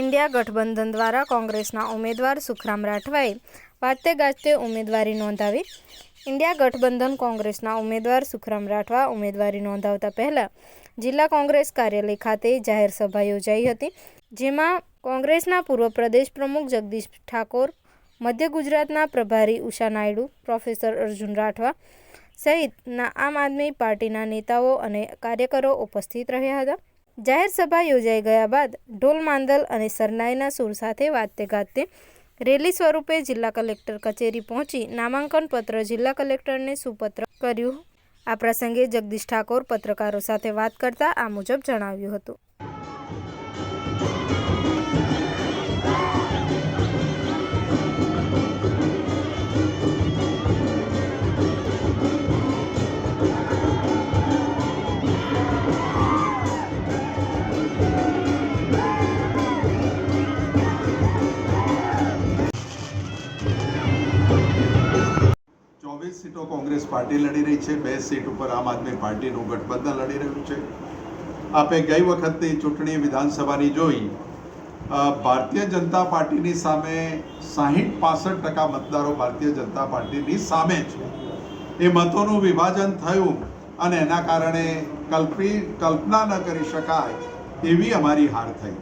India ગઠબંધન દ્વારા કોંગ્રેસના ઉમેદવાર સુખરામ રાઠવાએ વાજતે ગાજતે ઉમેદવારી નોંધાવી. ઇન્ડિયા ગઠબંધન કોંગ્રેસના ઉમેદવાર સુખરામ રાઠવા ઉમેદવારી નોંધાવતા પહેલા જિલ્લા કોંગ્રેસ કાર્યાલય ખાતે જાહેર સભા યોજાઈ હતી, જેમાં કોંગ્રેસના પૂર્વ પ્રદેશ પ્રમુખ જગદીશ ઠાકોર, મધ્ય ગુજરાતના પ્રભારી ઉષા નાયડુ, પ્રોફેસર અર્જુન રાઠવા સહિતના આમ આદમી પાર્ટીના નેતાઓ અને કાર્યકરો ઉપસ્થિત રહ્યા હતા. જાહેર સભા યોજાઈ ગયા બાદ ઢોલ માંદલ અને સરનાઈના સૂર સાથે વાજતે ગાજતે રેલી સ્વરૂપે જિલ્લા કલેક્ટર કચેરી પહોંચી નામાંકન પત્ર જિલ્લા કલેક્ટરને સુપત્ર કર્યું. આ પ્રસંગે જગદીશ ઠાકોર પત્રકારો સાથે વાત કરતા આ મુજબ જણાવ્યું હતું. સીટો કોંગ્રેસ પાર્ટી લડી રહી છે. બે સીટ ઉપર આમ આદમી પાર્ટીનું ગઠબંધન લડી રહ્યું છે. આપે ગઈ વખતની ચૂંટણી વિધાનસભાની જોઈ ભારતીય જનતા પાર્ટીની સામે સાહીઠ પાસઠ ટકા મતદારો ભારતીય જનતા પાર્ટીની સામે છે. એ મતોનું વિભાજન થયું અને એના કારણે કલ્પી, કલ્પના ન કરી શકાય એવી અમારી હાર થઈ.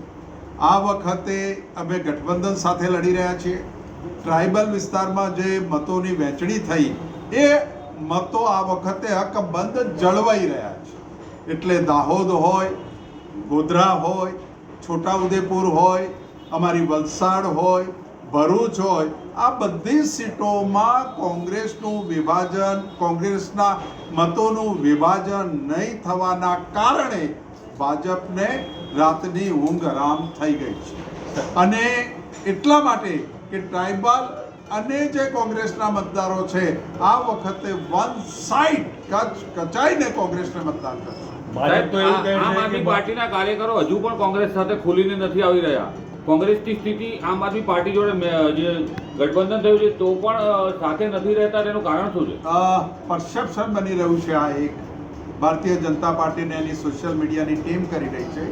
આ વખતે અમે ગઠબંધન સાથે લડી રહ્યા છીએ. ટ્રાઇબલ વિસ્તારમાં જે મતોની વહેંચણી થઈ એ મતો આ વખતે હકબંધ જળવાઈ રહ્યા છે. એટલે દાહોદ હોય, ગોધરા હોય, છોટાઉદેપુર હોય, અમારી વલસાડ હોય, ભરૂચ હોય, આ બધી સીટોમાં કોંગ્રેસનું વિભાજન, કોંગ્રેસના મતોનું વિભાજન નહીં થવાના કારણે ભાજપને રાતની ઊંઘ આરામ થઈ ગઈ છે. અને એટલા માટે કે ટ્રાઇબલ અને જે કોંગ્રેસના મતદારો છે આ વખતે વન સાઇડ કચ કચાઈને કોંગ્રેસને મતદાન કરશે. આમ આદમી પાર્ટીના કાર્યકરો હજુ પણ કોંગ્રેસ સાથે ખુલીને નથી આવી રહ્યા. કોંગ્રેસની સ્થિતિ આમ આદમી પાર્ટી જોડે જે ગઠબંધન થયું છે તો પણ સાથે નથી રહેતા તેનું કારણ શું છે? પરસેપ્શન બની રહ્યું છે આ એક. ભારતીય જનતા પાર્ટીને એની સોશિયલ મીડિયાની ટીમ કરી રહી છે.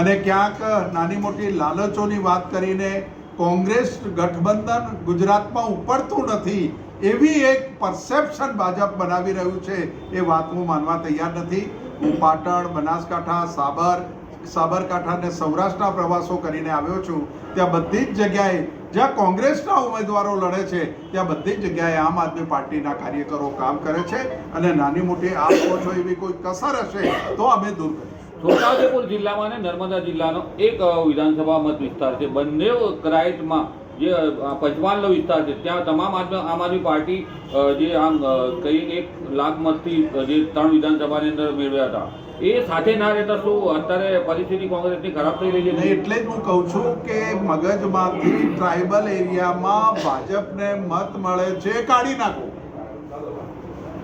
અને ક્યાંક નાની મોટી લાલચોની વાત કરીને કોંગ્રેસ ગઠબંધન ગુજરાતમાં ઉપડતું નથી, એવી એક પરસેપ્શન ભાજપ બનાવી રહ્યું છે, એ વાત હું માનવા તૈયાર નથી. હું પાટણ, બનાસકાંઠા, સાબર, સાબરકાંઠા અને સૌરાષ્ટ્રના પ્રવાસો કરીને આવ્યો છું. ત્યાં બધી જ જગ્યાએ જ્યાં કોંગ્રેસના ઉમેદવારો લડે છે, ત્યાં બધી જ જગ્યાએ આમ આદમી પાર્ટીના કાર્યકરો કામ કરે છે અને નાની મોટી આપ છો એવી કોઈ કસર હશે તો અમે દૂર કરીશું છોટાઉદેપુર જિલ્લામાં અને નર્મદા જિલ્લાનો એક વિધાનસભા મત વિસ્તાર છે. બંને ક્રાઇટમાં જે પંચમહાલનો વિસ્તાર છે, ત્યાં તમામ આમ આદમી પાર્ટી જે આમ કઈ એક લાખ મતથી જે ત્રણ વિધાનસભાની અંદર મેળવ્યા હતા. એ સાથે ના રહેતા શું? અત્યારે પરિસ્થિતિ કોંગ્રેસની ખરાબ થઈ રહી છે એટલે જ હું કહું છું કે મગજમાંથી ટ્રાઇબલ એરિયામાં ભાજપને મત મળે છે, કાઢી નાખો.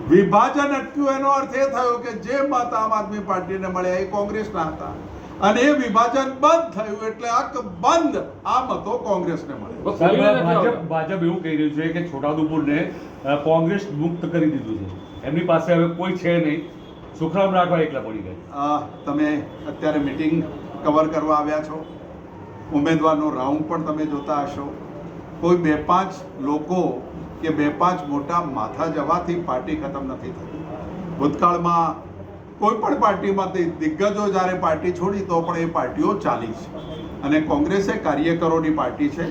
વિભાજન અટક્યું એનો અર્થ એ થયો કે જે મત આમ આદમી પાર્ટીને મળ્યા એ કોંગ્રેસના હતા. અને એ વિભાજન બંધ થયું એટલે અક બંધ આ મતો કોંગ્રેસને મળે. પણ સાહેબ, ખુલીને નથી ભાજપ ભાજપ એવું કહી રહ્યું છે કે છોટાઉદેપુરને કોંગ્રેસ મુક્ત કરી દીધું છે. એમની પાસે હવે કોઈ છે નહીં. સુખરામ રાઠવા એકલા પડી ગયા તમે અત્યારે મિટિંગ કવર કરવા આવ્યા છો. ઉમેદવારનો રાઉન્ડ પણ તમે જોતા હશો. કોઈ બે પાંચ લોકો કે બે પાંચ મોટા માથા જવાથી પાર્ટી ખતમ નથી થતી. ભૂતકાળમાં કોઈ પણ પાર્ટીમાંથી દિગ્ગજો જ્યારે પાર્ટી છોડી તો પણ એ પાર્ટીઓ ચાલી છે. અને કોંગ્રેસ કાર્યકરોની પાર્ટી છે.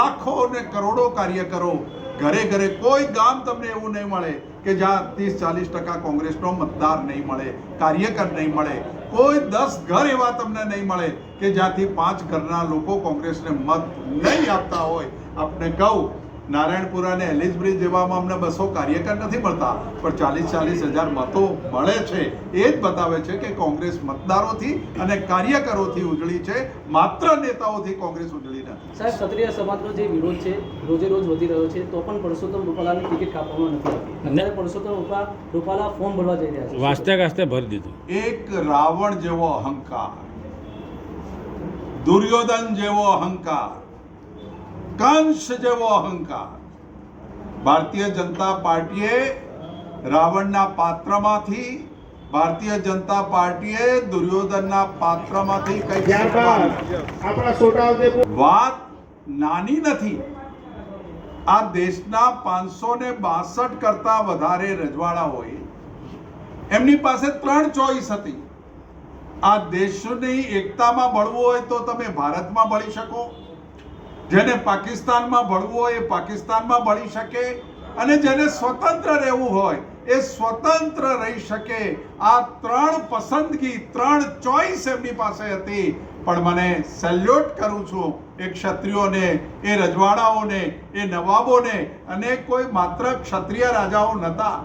લાખો અને કરોડો કાર્યકરો ઘરે ઘરે કોઈ ગામ તમને એવું નહીં મળે કે જ્યાં ત્રીસ ચાલીસ ટકા કોંગ્રેસનો મતદાર નહીં મળે, કાર્યકર નહીં મળે, કોઈ દસ ઘર એવા તમને નહીં મળે કે જ્યાંથી પાંચ ઘરના લોકો કોંગ્રેસને મત નહીં આપતા હોય. આપને કહું નારાયણપુરા અને એલિસ બ્રિજ જેવામાં અમને બસો કાર્યકર નથી મળતા પણ ચાલીસ ચાલીસ હજાર મતો મળે છે. એ જ બતાવે છે કે કોંગ્રેસ મતદારોથી અને કાર્યકરોથી ઉજળી છે. માત્ર નેતાઓથી કોંગ્રેસ ઉજળી નથી. સાહેબ ક્ષત્રિય સમાજનો જે વિરોધ છે રોજે રોજ વધી રહ્યો છે તો પણ પરસોત્તમ રૂપાલાની ટિકિટ કાપવામાં નથી અત્યારે પરસોત્તમ રૂપા રૂપાલા ફોર્મ ભરવા જઈ રહ્યા છે. વાસ્તે ગાસ્તે ભરી દીધું. એક રાવણ જેવો અહંકાર દુર્યોધન જેવો અહંકાર કંસ જેવો અહંકાર. ભારતીય જનતા પાર્ટીએ રાવણના પાત્રમાંથી ભારતીય જનતા પાર્ટીએ દુર્યોધનના પાત્રમાંથી આપણા વાત નાની નથી. આ દેશના પાંચસો ને બાસઠ કરતા વધારે રજવાડા હોય. એમની પાસે ત્રણ ચોઈસ હતી. આ દેશની એકતામાં ભળવું હોય તો તમે ભારતમાં ભળી શકો. જેને પાકિસ્તાનમાં ભળવું હોય એ પાકિસ્તાનમાં ભળી શકે અને જેને સ્વતંત્ર રહેવું હોય એ સ્વતંત્ર રહી શકે. આ ત્રણ પસંદગી, ત્રણ ચોઈસ એમની પાસે હતી. પણ મને સેલ્યુટ કરું છું એ ક્ષત્રિયોને, એ રજવાડાઓને, એ નવાબોને અને કોઈ માત્ર ક્ષત્રિય રાજાઓ નહોતા.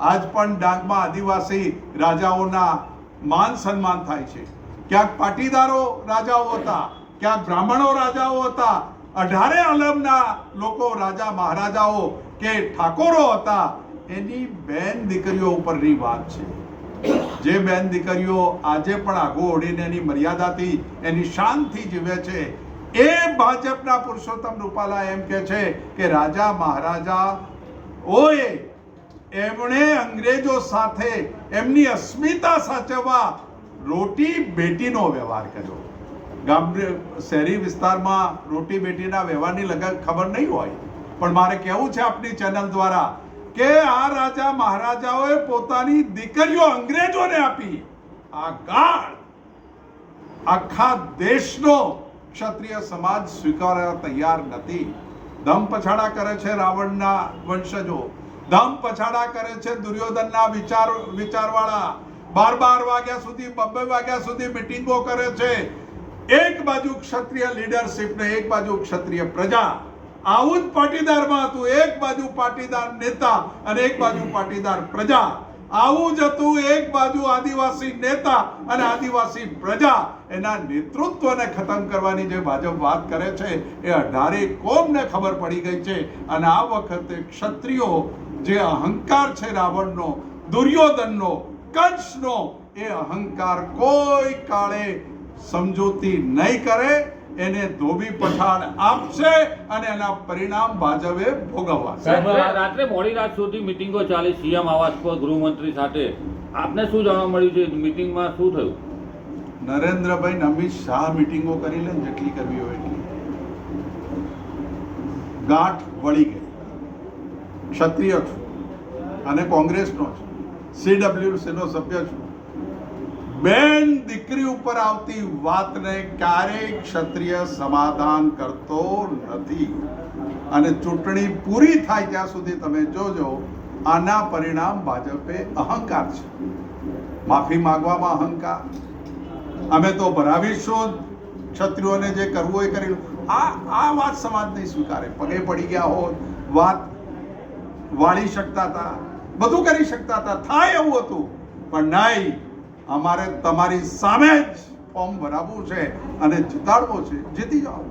આજ પણ ડાંગમાં આદિવાસી રાજાઓના માન સન્માન થાય છે. ક્યાંક પાટીદારો રાજાઓ હતા, ક્યાંક બ્રાહ્મણો રાજાઓ હતા અઢારે આલમના લોકો, રાજા મહારાજાઓ કે ઠાકોરો હતા, એની બેન દીકરીઓ ઉપરની વાત છે. જે બેન દીકરીઓ આજે પણ આગો ઓડીને એની મર્યાદાથી, એની શાનથી જીવે છે, એ ભાજપના પુરુષોત્તમ રૂપાલા એમ કે છે કે, રાજા મહારાજા ઓએ એમણે અંગ્રેજો સાથે એમની અસ્મિતા સાચવવા રોટી બેટીનો વ્યવહાર કર્યો. ગામ શહેરી વિસ્તારમાં રોટી બેટીના વ્યવહારની લગન ખબર નહીં હોય. પણ મારે કહેવું છે આપની ચેનલ દ્વારા કે આ રાજા મહારાજાઓએ પોતાની દીકરીઓ અંગ્રેજોને આપી. આ ગાળ આખા દેશનો ક્ષત્રિય સમાજ સ્વીકારવા તૈયાર નથી. દમ પછાડા કરે છે રાવણના વંશજો. દમ પછાડા કરે છે દુર્યોધનના વિચાર વિચારવાળા. બાર બાર વાગ્યા સુધી, બબ્બે વાગ્યા સુધી મિટિંગો કરે છે. એક બાજુ ક્ષત્રિય લીડરશિપ ને એક બાજુ ક્ષત્રિય પ્રજા. આવું જ પાટીદારમાં હતું. એક બાજુ પાટીદાર નેતા અને એક બાજુ પાટીદાર પ્રજા. આવું જ હતું. એક બાજુ આદિવાસી નેતા અને આદિવાસી પ્રજા. એના નેતૃત્વને ખતમ કરવાની જે ભાજપ વાત કરે છે, એ અઢારે કોમને ખબર પડી ગઈ છે? અને આ વખતે ક્ષત્રિયો જે અહંકાર છે, રાવણનો, દુર્યોધનનો, કંસનો, એ અહંકાર કોઈ કાળે સમજૂતી નહીં કરે એને ધોબી પછાડ આપશે અને એના પરિણામ ભાજપે ભોગવવા રાત્રે રાત્રે મોડી રાત સુધી મિટિંગો ચાલી સીએમ આવાસ પર ગૃહમંત્રી સાથે. આપને શું જાણવા મળ્યું છે? મિટિંગમાં શું થયું? નરેન્દ્રભાઈ અમિત શાહ મિટિંગો કરી લે જેટલી કરવી હોય એટલી. ગાંઠ વળી ગઈ. ક્ષત્રિય છું. અને કોંગ્રેસનો છું. સીડબ્લ્યુસીનો સભ્ય છું. બેન દીકરી ઉપર આવતી વાતને ક્યારેય ક્ષત્રિય સમાધાન કરતો નથી. અને ચૂંટણી પૂરી થાય ત્યાં સુધી તમે જોજો, આના પરિણામ ભાજપે અહંકાર છે. માફી માંગવામાં અહંકાર. અમે તો ભરાવીશું ક્ષત્રિયોને જે કરવું એ કરી આ આ વાત સમાજ નહીં સ્વીકારે. પગે પડી ગયા હોત, વાત વાળી શકતા હતા, બધું કરી શકતા હતા. થાય એવું હતું. પણ નહીં. અમારે તમારી સામે જ ફોર્મ ભરાવવું છે અને જીતાડવો છે. જીતી જાઓ.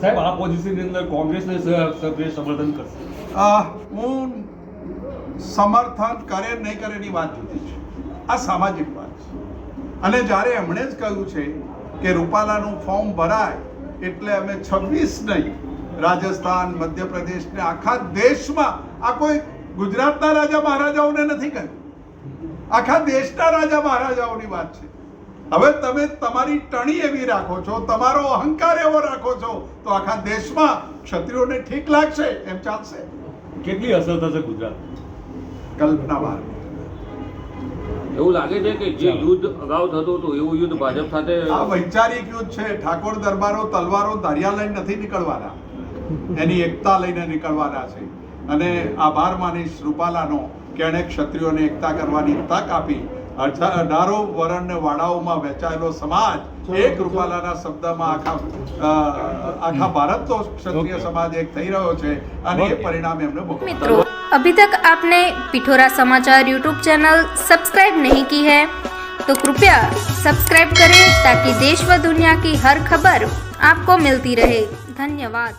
સાહેબ આ પોઝિશનની અંદર કોંગ્રેસને સમર્થન કરશે. હું સમર્થન કરે નહીં કરે એની વાત જુદી છે. આ સામાજિક વાત છે. અને જ્યારે એમણે જ કહ્યું છે કે રૂપાલાનું ફોર્મ ભરાય એટલે અમે છવ્વીસ નહીં રાજસ્થાન મધ્યપ્રદેશ ને આખા દેશમાં આ કોઈ ગુજરાતના રાજા મહારાજાઓને નથી કહ્યું. આખા દેશના રાજા મહારાજાઓની વાત છે. હવે તમે તમારી ટણી એવી રાખો છો તમારો અહંકાર એવો રાખો છો તો આખા દેશમાં ક્ષત્રિયોને ઠીક લાગશે? એમ ચાલશે? કેટલી અસર થશે ગુજરાત? કલ્પના બહાર એવું લાગે છે કે જે યુદ્ધ અગાઉ થતું હતું એવું યુદ્ધ ભાજપ સાથે આ વૈચારિક યુદ્ધ છે. ઠાકોર દરબારો તલવારો ધર્યા લઈને નથી નીકળવાના. એની એકતા લઈને નીકળવાના છે. અને આભાર માનીશ રૂપાલાનો. કે એણે ક્ષત્રિયોને એકતા કરવાની તક આપી અઢા- અઢારો વરણને વાડાઓમાં વહેંચાયેલો સમાજ એક રૂપાલાના શબ્દમાં આખા અ, આખા ભારતનો ક્ષત્રિય સમાજ એક થઈ રહ્યો છે અને એ પરિણામ એમને ભોગવવું मित्रों अभी तक आपने पिठोरा समाचार यूट्यूब चैनल सब्सक्राइब नहीं की है तो कृपया सब्सक्राइब करें ताकि देश व दुनिया की हर खबर आपको मिलती रहे धन्यवाद